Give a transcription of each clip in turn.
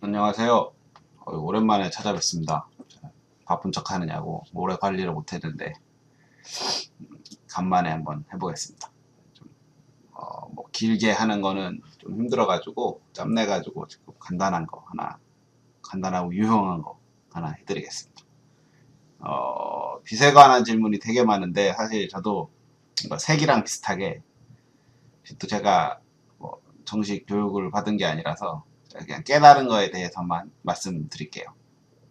안녕하세요. 어, 오랜만에 찾아뵙습니다. 바쁜 척 하느냐고 오래 관리를 못했는데 음, 간만에 한번 해보겠습니다. 좀, 어, 뭐 길게 하는 거는 좀 힘들어가지고 짬내가지고 지금 간단한 거 하나 간단하고 유용한 거 하나 해드리겠습니다. 어, 빚에 관한 질문이 되게 많은데 사실 저도 색이랑 비슷하게 빚도 제가 뭐 정식 교육을 받은 게 아니라서 그냥 깨달은 거에 대해서만 말씀드릴게요.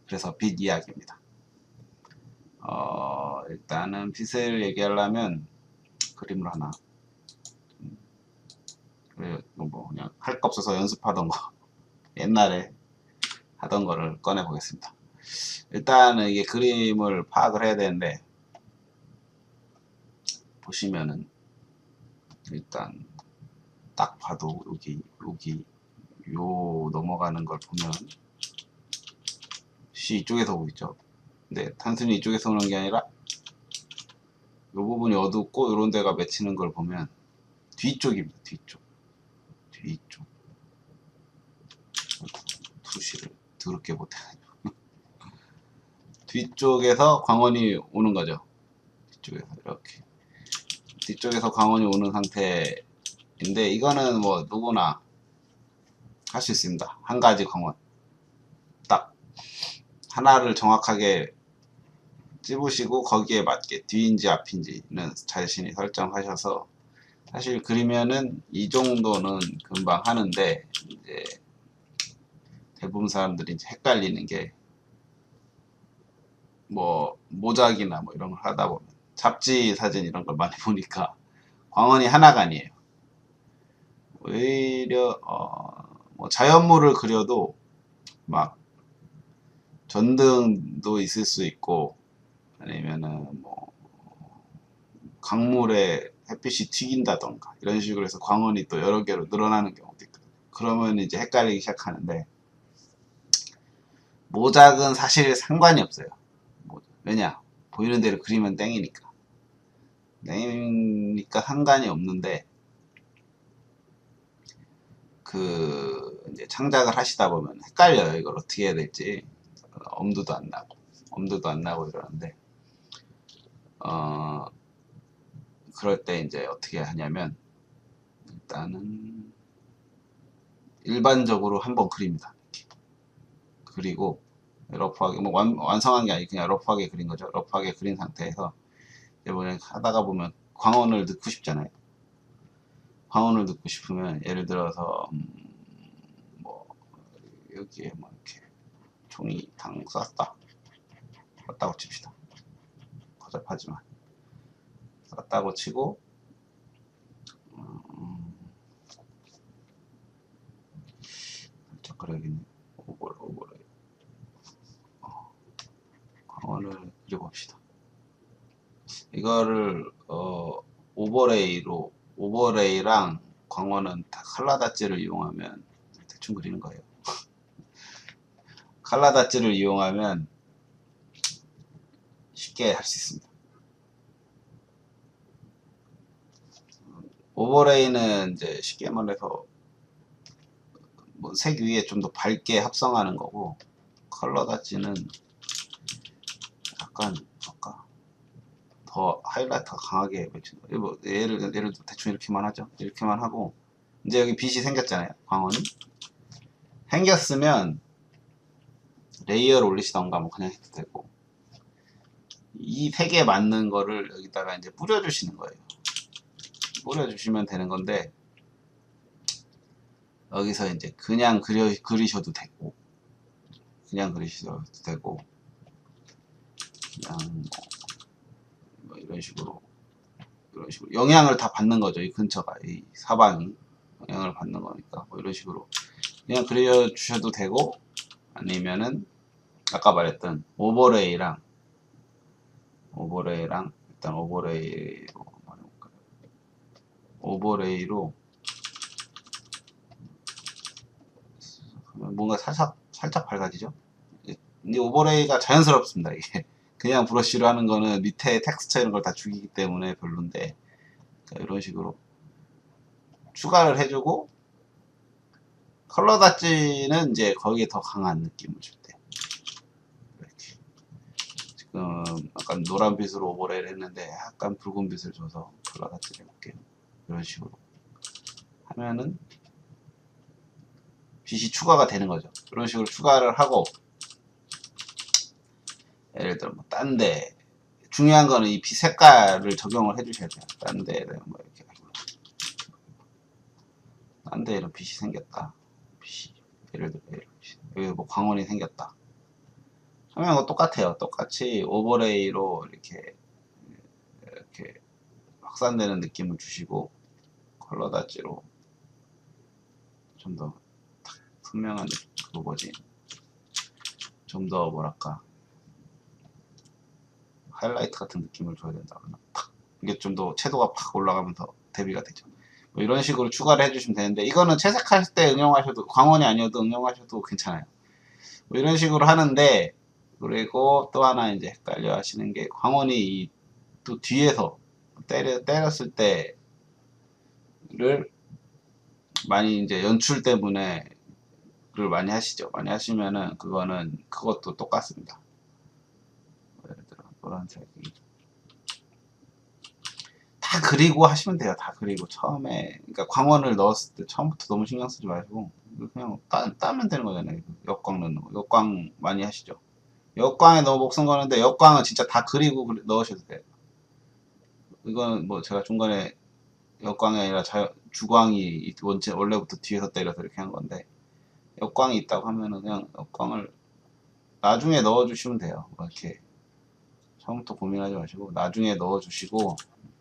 그래서 빚 이야기입니다. 어, 일단은 빚을 얘기하려면 그림을 하나 뭐 그냥 할 거 없어서 연습하던 거 옛날에 하던 거를 꺼내 보겠습니다. 일단은 이게 그림을 파악을 해야 되는데 보시면은 일단 딱 봐도 여기 여기 요 넘어가는 걸 보면 C 이쪽에서 있죠. 근데 단순히 이쪽에서 오는 게 아니라 요 부분이 어둡고 요런 데가 맺히는 걸 보면 뒤쪽입니다. 뒤쪽. 뒤쪽. 투시를 더럽게 못해가지고 뒤쪽에서 광원이 오는 거죠. 뒤쪽에서 이렇게 뒤쪽에서 광원이 오는 상태인데 이거는 뭐 누구나 할 수 있습니다. 한 가지 광원 딱 하나를 정확하게 찝으시고 거기에 맞게 뒤인지 앞인지는 자신이 설정하셔서 사실 그리면은 이 정도는 금방 하는데 이제 대부분 사람들이 이제 헷갈리는 게 뭐 모작이나 뭐 이런 걸 하다 보면 잡지 사진 이런 걸 많이 보니까 광원이 하나가 아니에요. 오히려 어, 뭐 자연물을 그려도 막 전등도 있을 수 있고 아니면은 뭐 강물에 햇빛이 튀긴다던가 이런 식으로 해서 광원이 또 여러 개로 늘어나는 경우도 있거든요. 그러면 이제 헷갈리기 시작하는데 모작은 사실 상관이 없어요. 뭐, 왜냐 보이는 대로 그리면 땡이니까 땡이니까 상관이 없는데 그 이제 창작을 하시다 보면 헷갈려요. 이걸 어떻게 해야 될지 엄두도 안 나고 엄두도 안 나고 이러는데 어 그럴 때 이제 어떻게 하냐면 일단은 일반적으로 한번 그립니다. 그리고 러프하게 뭐 완, 완성한 게 아니고 그냥 러프하게 그린 거죠. 러프하게 그린 상태에서 이번에 하다가 보면 광원을 넣고 싶잖아요. 광원을 넣고 싶으면 예를 들어서 음, 뭐 여기에 뭐 이렇게 종이 당 쐈다. 쐈다고 칩시다. 허접하지만. 쐈다고 치고 음, 살짝 그려야겠네 오버레 오버레 어, 광원을 그려봅시다. 이거를 어, 오버레이로 오버레이랑 광원은 다 칼라다찌를 이용하면 대충 그리는 거예요. 칼라다찌를 이용하면 쉽게 할 수 있습니다. 오버레이는 이제 쉽게 말해서 뭐 색 위에 좀 더 밝게 합성하는 거고 컬러다찌는 약간 아까 더 하이라이트가 강하게 거예요. 뭐 예를 예를 들어 대충 이렇게만 하죠. 이렇게만 하고 이제 여기 빛이 생겼잖아요. 광원이 생겼으면 레이어를 올리시던가 뭐 그냥 해도 되고 이 색에 맞는 거를 여기다가 이제 뿌려주시는 거예요. 뿌려주시면 되는 건데 여기서 이제 그냥 그려 그리셔도 되고 그냥 그리셔도 되고 그냥 뭐 이런 식으로 이런 식으로. 영향을 다 받는 거죠 이 근처가. 이 사방이 영향을 받는 거니까. 뭐 이런 식으로. 그냥 그려 주셔도 되고 아니면은 아까 말했던 오버레이랑 오버레이랑 일단 오버레이로 한번 해볼까요? 오버레이로 뭔가 살짝 살짝 밝아지죠? 이 오버레이가 자연스럽습니다 이게 그냥 브러쉬로 하는 거는 밑에 텍스처 이런 걸 다 죽이기 때문에 별론데 자, 이런 식으로 추가를 해주고 컬러 다지는 이제 거기에 더 강한 느낌을 줄 때. 지금 약간 노란빛으로 오버레이를 했는데 약간 붉은 빛을 줘서 컬러 다지를 해볼게요. 이런 식으로 하면은 빛이 추가가 되는 거죠. 이런 식으로 추가를 하고 들어 뭐딴데 중요한 거는 이빛 색깔을 적용을 해주셔야 돼요. 딴 데는 뭐 이렇게. 딴 데 이런 빛이 생겼다. 빛이 예를 들어 이런 빛이. 여기 뭐 광원이 생겼다. 설명은 똑같아요. 똑같이 오버레이로 이렇게 이렇게 확산되는 느낌을 주시고 컬러 다지로 좀더 느낌, 그 뭐지 좀 더 뭐랄까 하이라이트 같은 느낌을 줘야 된다거나 팍 이게 좀 더 채도가 팍 올라가면서 대비가 되죠. 뭐 이런 식으로 추가를 해주시면 되는데 이거는 채색할 때 응용하셔도 광원이 아니어도 응용하셔도 괜찮아요. 뭐 이런 식으로 하는데 그리고 또 하나 이제 헷갈려 하시는 게 광원이 이또 뒤에서 때려 때렸을 때를 많이 이제 연출 때문에 그걸 많이 하시죠. 많이 하시면은 그거는 그것도 똑같습니다. 노란색이 다 그리고 하시면 돼요. 다 그리고 처음에 그러니까 광원을 넣었을 때 처음부터 너무 신경 쓰지 마시고 그냥 따, 따면 되는 거잖아요. 역광 넣는 거. 역광 많이 하시죠. 역광에 너무 목숨 거는데 역광은 진짜 다 그리고 그리- 넣으셔도 돼요. 이거는 뭐 제가 중간에 역광이 아니라 자, 주광이 원체 원래부터 뒤에서 때려서 이렇게 한 건데 역광이 있다고 하면은 그냥 역광을 나중에 넣어주시면 돼요. 뭐 이렇게 처음부터 고민하지 마시고 나중에 넣어주시고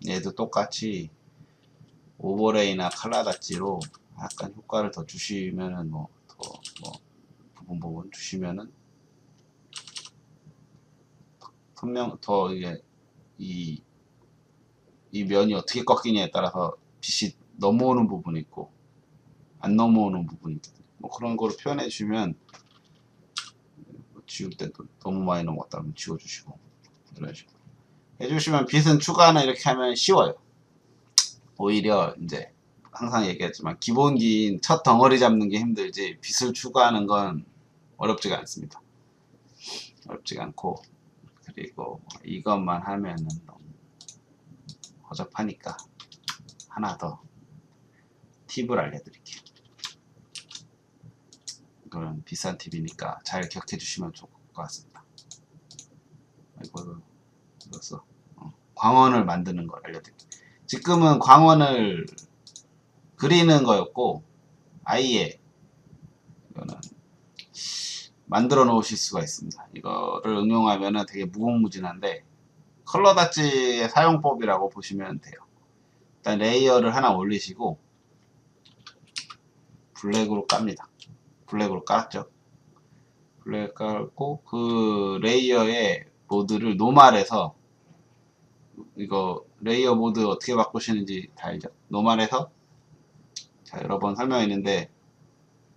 얘도 똑같이 오버레이나 칼라다지로 약간 효과를 더 주시면은 뭐더뭐 부분 부분 주시면은 선명 더 이게 이, 이 면이 어떻게 꺾이냐에 따라서 빛이 넘어오는 부분이 있고 안 넘어오는 부분이 있거든요. 뭐 그런 거를 표현해 주시면 뭐 지울 때도 너무 많이 그러면 지워주시고 이런 식으로 해주시면 빛은 추가나 이렇게 하면 쉬워요. 오히려 이제 항상 얘기했지만 기본기인 첫 덩어리 잡는 게 힘들지 빛을 추가하는 건 어렵지가 않습니다. 어렵지가 않고 그리고 이것만 하면은 너무 허접하니까 하나 더 팁을 알려드릴게요. 그런 비싼 팁이니까 잘 기억해 주시면 좋을 것 같습니다. 이거를 넣어서 어, 광원을 만드는 걸 알려드릴게요. 지금은 광원을 그리는 거였고 아예 이거는 만들어 놓으실 수가 있습니다. 이거를 응용하면은 되게 무궁무진한데 컬러 다지의 사용법이라고 보시면 돼요. 일단 레이어를 하나 올리시고 블랙으로 깝니다. 블랙으로 깔았죠. 블랙 깔고 그 레이어의 모드를 노말해서 이거 레이어 모드 어떻게 바꾸시는지 다 알죠. 노말해서 자 여러 번 설명했는데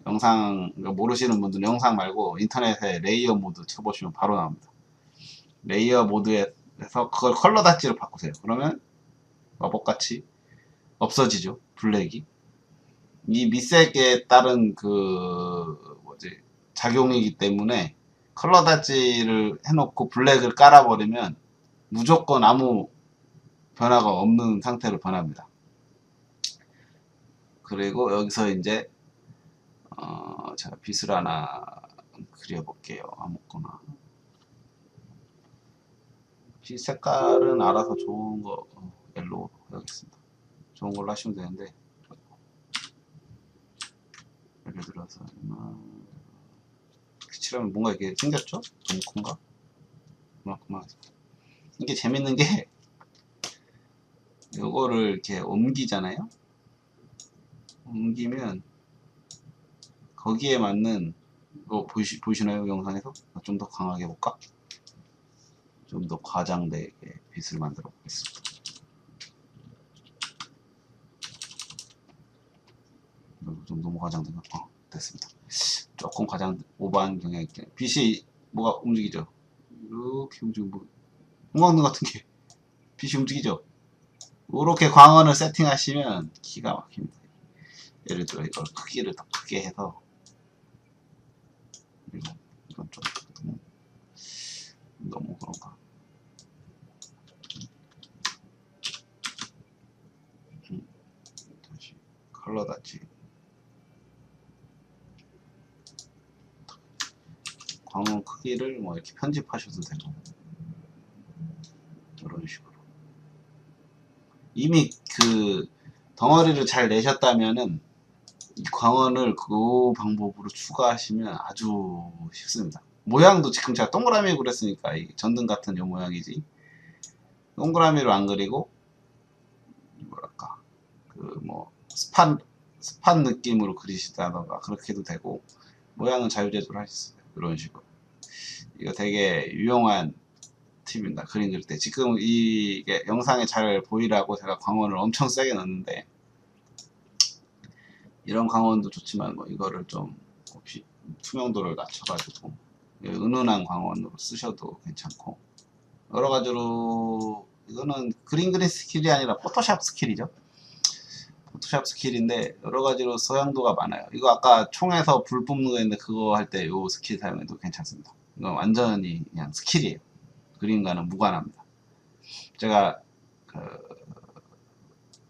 영상 이거 모르시는 분들은 영상 말고 인터넷에 레이어 모드 쳐보시면 바로 나옵니다. 레이어 모드에서 그걸 컬러 다지로 바꾸세요. 그러면 마법같이 없어지죠. 블랙이. 이 밑색에 따른 그 뭐지 작용이기 때문에 컬러 다지를 해놓고 블랙을 깔아버리면 무조건 아무 변화가 없는 상태로 변합니다. 그리고 여기서 이제 어, 제가 빛을 하나 그려볼게요. 아무거나. 빛 색깔은 알아서 좋은 거 어, 옐로우 해야겠습니다. 좋은 걸로 하시면 되는데 예를 들어서 이만 칠하면 뭔가 이게 생겼죠? 너무 큰가? 그만큼만 이게 재밌는 게 요거를 이렇게 옮기잖아요. 옮기면 거기에 맞는 이거 보시, 보시나요 영상에서? 좀 더 강하게 해볼까? 좀 더 과장되게 빛을 만들어 보겠습니다. 좀 너무 과장된 거 어, 됐습니다. 조금 과장 오버한 경향이 있긴 해요. 빛이 뭐가 움직이죠? 이렇게 움직이고 뭐 형광등 같은 게 빛이 움직이죠? 이렇게 광원을 세팅하시면 기가 막힙니다. 예를 들어 이걸 크기를 더 크게 해서 이거 이건 좀 너무 너무 그런가. 음, 다시 컬러 다치. 광원 크기를 뭐 이렇게 편집하셔도 되고 이런 식으로 이미 그 덩어리를 잘 내셨다면은 이 광원을 그 방법으로 추가하시면 아주 쉽습니다. 모양도 지금 제가 동그라미 그렸으니까 이 전등 같은 요 모양이지 동그라미로 안 그리고 뭐랄까 그 뭐 스판 스판 느낌으로 그리시다던가 그렇게 해도 되고 모양은 자유제조를 할 수. 이런 식으로 이거 되게 유용한 팁입니다. 그림 그릴 때 지금 이게 영상에 잘 보이라고 제가 광원을 엄청 세게 넣었는데 이런 광원도 좋지만 뭐 이거를 좀 투명도를 낮춰가지고 은은한 광원으로 쓰셔도 괜찮고 여러 가지로 이거는 그림 그린 스킬이 아니라 포토샵 스킬이죠. 포토샵 스킬인데 여러 가지로 소양도가 많아요. 이거 아까 총에서 불 뿜는 거 있는데 그거 할때이 스킬 사용해도 괜찮습니다. 이건 완전히 그냥 스킬이에요. 그림과는 무관합니다. 제가 그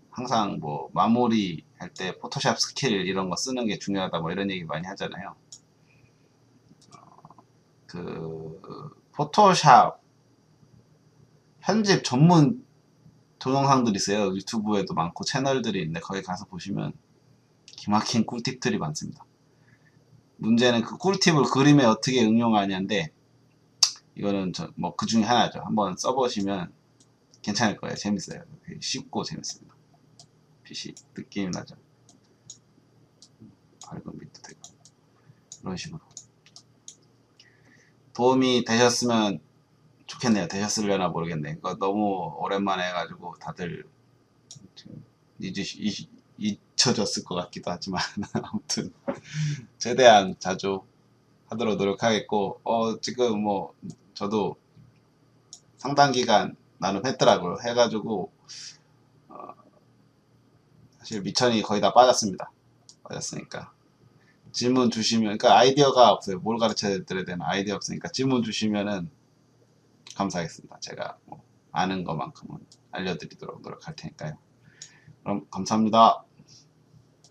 항상 뭐 마무리 할 때 포토샵 스킬 이런 거 쓰는 게 중요하다 뭐 이런 얘기 많이 하잖아요. 어, 그 포토샵 편집 전문 동영상들이 있어요. 유튜브에도 많고 채널들이 있는데 거기 가서 보시면 기막힌 꿀팁들이 많습니다. 문제는 그 꿀팁을 그림에 어떻게 응용하냐인데 이거는 뭐 그 중에 하나죠. 한번 써보시면 괜찮을 거예요. 재밌어요. 쉽고 재밌습니다. 빛이 느낌이 나죠. 밝은 빛도 되고 이런 식으로 도움이 되셨으면 좋겠네요. 되셨으려나 모르겠네. 이거 너무 오랜만에 해가지고 다들 잊혀졌을 것 같기도 하지만 아무튼 최대한 자주 하도록 노력하겠고 어 지금 뭐 저도 상당 기간 나는 했더라고요. 해가지고 어, 사실 미천이 거의 다 빠졌습니다. 빠졌으니까 질문 주시면 그러니까 아이디어가 없어요. 뭘 가르쳐 드려야 되나 아이디어 없으니까 질문 주시면은 감사하겠습니다. 제가 뭐 아는 것만큼은 알려드리도록 노력할 테니까요. 그럼 감사합니다.